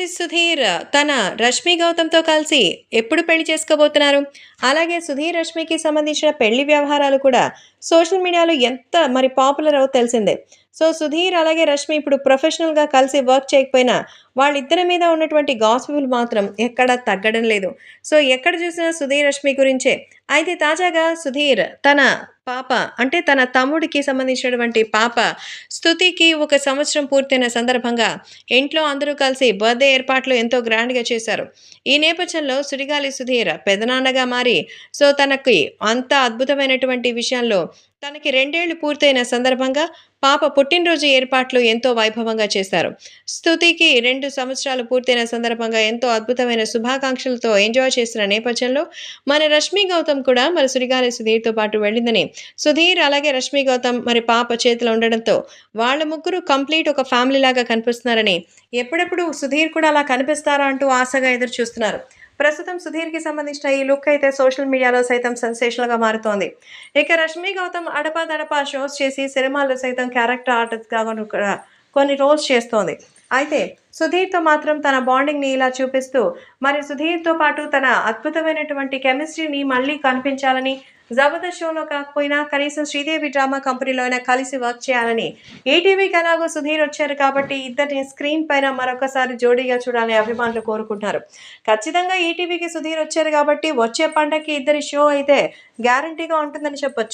సుడిగాలి సుధీర్ తన రష్మి గౌతమ్తో కలిసి ఎప్పుడు పెళ్ళి చేసుకోబోతున్నారు? అలాగే సుధీర్ రష్మికి సంబంధించిన పెళ్ళి వ్యవహారాలు కూడా సోషల్ మీడియాలో ఎంత మరి పాపులర్ అవో తెలిసిందే. సో సుధీర్ అలాగే రష్మి ఇప్పుడు ప్రొఫెషనల్గా కలిసి వర్క్ చేయకపోయినా వాళ్ళిద్దరి మీద ఉన్నటువంటి గాసిపులు మాత్రం ఎక్కడా తగ్గడం లేదు. సో ఎక్కడ చూసినా సుధీర్ రష్మి గురించే అయితే తాజాగా సుధీర్ తన పాప అంటే తన తమ్ముడికి సంబంధించినటువంటి పాప స్థుతికి ఒక సంవత్సరం పూర్తయిన సందర్భంగా ఇంట్లో అందరూ కలిసి బర్త్డే ఏర్పాట్లు ఎంతో గ్రాండ్గా చేశారు. ఈ నేపథ్యంలో సుడిగాలి సుధీర్ పెదనాన్నగా మారి సో తనకి అంత అద్భుతమైనటువంటి విషయంలో తనకి రెండేళ్ళు పూర్తయిన సందర్భంగా పాప పుట్టినరోజు ఏర్పాట్లు ఎంతో వైభవంగా చేశారు. స్థుతికి రెండు సంవత్సరాలు పూర్తయిన సందర్భంగా ఎంతో అద్భుతమైన శుభాకాంక్షలతో ఎంజాయ్ చేసిన నేపథ్యంలో మన రష్మి గౌతమ్ కూడా మరి సుడిగాలి సుధీర్తో పాటు వెళ్ళిందని. సుధీర్ అలాగే రష్మి గౌతమ్ మరి పాప చేతిలో ఉండడంతో వాళ్ళ ముగ్గురు కంప్లీట్ ఒక ఫ్యామిలీ లాగా కనిపిస్తున్నారని. ఎప్పుడెప్పుడు సుధీర్ కూడా అలా కనిపిస్తారా అంటూ ఆశగా ఎదురు చూస్తున్నారు. ప్రస్తుతం సుధీర్కి సంబంధించిన ఈ లుక్ అయితే సోషల్ మీడియాలో సైతం సెన్సేషనల్గా మారుతోంది. ఇక రష్మి గౌతమ్ అడపా దడపా షోస్ చేసి సినిమాల్లో సైతం క్యారెక్టర్ ఆర్టిస్ట్గా కూడా కొన్ని రోల్స్ చేస్తోంది. అయితే సుధీర్తో మాత్రం తన బాండింగ్ని ఇలా చూపిస్తూ మరి సుధీర్తో పాటు తన అద్భుతమైనటువంటి కెమిస్ట్రీని మళ్ళీ కనిపించాలని జబర్దస్త్ షోలో కాకపోయినా కనీసం శ్రీదేవి డ్రామా కంపెనీలో అయినా కలిసి వర్క్ చేయాలని ఈటీవీకి ఎలాగో సుధీర్ వచ్చారు కాబట్టి ఇద్దరిని స్క్రీన్ పైన మరొకసారి జోడీగా చూడాలని అభిమానులు కోరుకుంటున్నారు. ఖచ్చితంగా ఈటీవీకి సుధీర్ వచ్చారు కాబట్టి వచ్చే పండగకి ఇద్దరి షో అయితే గ్యారంటీగా ఉంటుందని చెప్పొచ్చు.